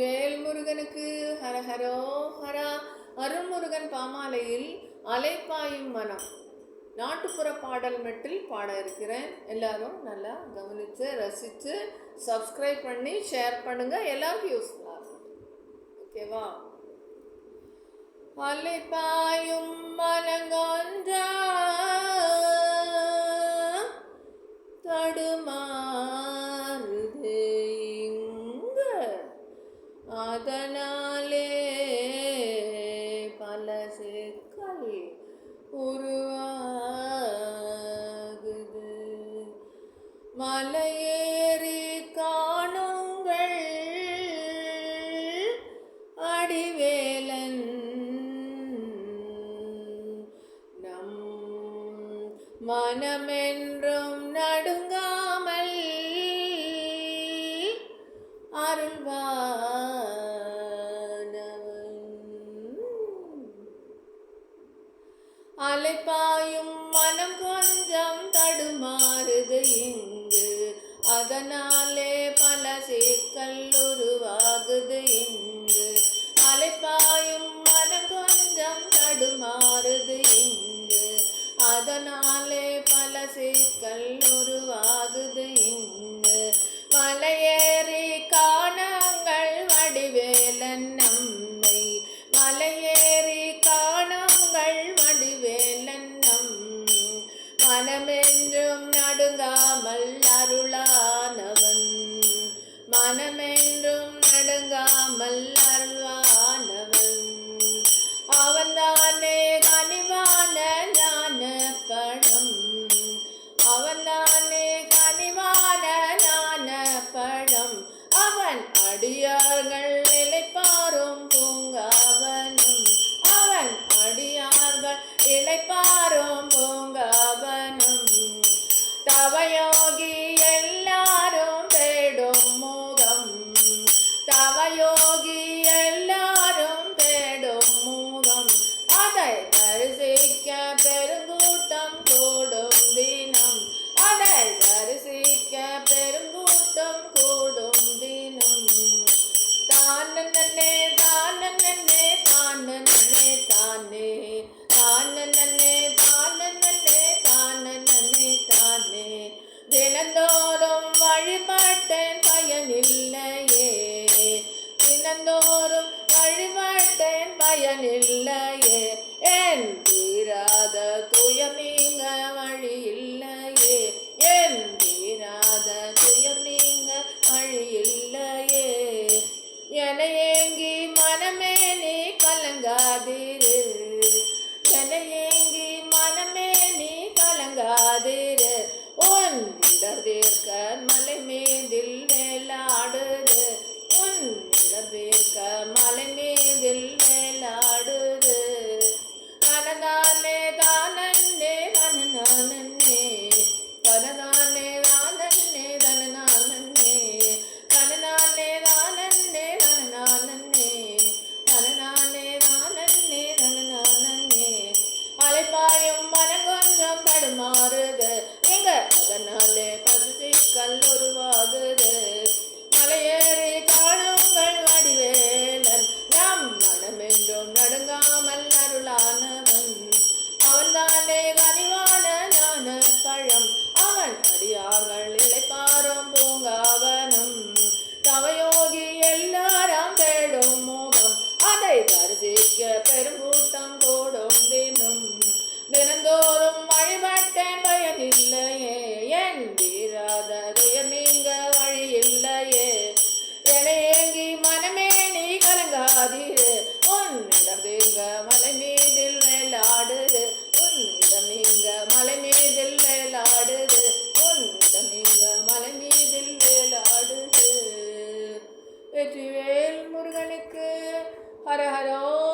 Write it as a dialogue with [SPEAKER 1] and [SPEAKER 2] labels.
[SPEAKER 1] வேல்முருகனுக்கு ஹரஹரோ ஹரா அருள்முருகன் பாமாலையில் அலைப்பாயும் மனம். நாட்டுப்புற பாடல் மெட்டில் பாட இருக்கிறேன். எல்லாரும் நல்லா கவனித்து ரசித்து சப்ஸ்கிரைப் பண்ணி ஷேர் பண்ணுங்கள் எல்லாருக்கும் யூஸ்ஃபுல்லாக ஓகேவா அலைப்பாயும் மனங்கொன்றா தடுமா பல உருவாகுது. மலையேறி காணுங்கள். அடிவேலன் நம் மனமென்றும் நடுங்கா அலைப்பாயும் மனம் கொஞ்சம் தடுமாறுது இங்கு. அதனாலே பல சிக்கல் உருவாகுது இங்கு. அலைப்பாயும் மனம் கொஞ்சம் தடுமாறுது இங்கு. அதனாலே பல சிக்கல் உருவாகுது மனமென்றும் நடுங்காமல் அருளானவன் மனமென்றும் நடுங்காமல் ಸಾವಯೋಗಿ தினந்தோறும் வழிபட்டேன் பயனில்லையே. தினந்தோறும் வழிபட்டேன் பயனில்லையே. என் தீராத துயர் அலைப்பாயும் மனங்கொன்றம் தடுமாறுது எங்க அதனாலே பசி கல்லுருவாகுது மலையேறி காணுங்கள் வடிவேலன். நம் மனமென்றும் நடுங்காமல் அருளானவன். அவன்தானே கனிவான ஞான பழம் அவன் அடியார்கள் இழைப்பாரும் பூங்காவனம். தவயோகி எல்லாரும் தேடும் மோகம். அதை தரிசிக்க பெரும் துயர் நீங்க வழி இல்லையே எனேங்கி மனமே நீ கலங்காதீரு. உன்னிடம் நீங்க மலை மீதில் மேலாடுது. உன்னிடம் நீங்க மலை மீதில் மேலாடுது. உன்னிடம் நீங்க மலை மீதில் மேலாடுது. வெற்றிவேல் முருகனுக்கு ஹரஹரோ.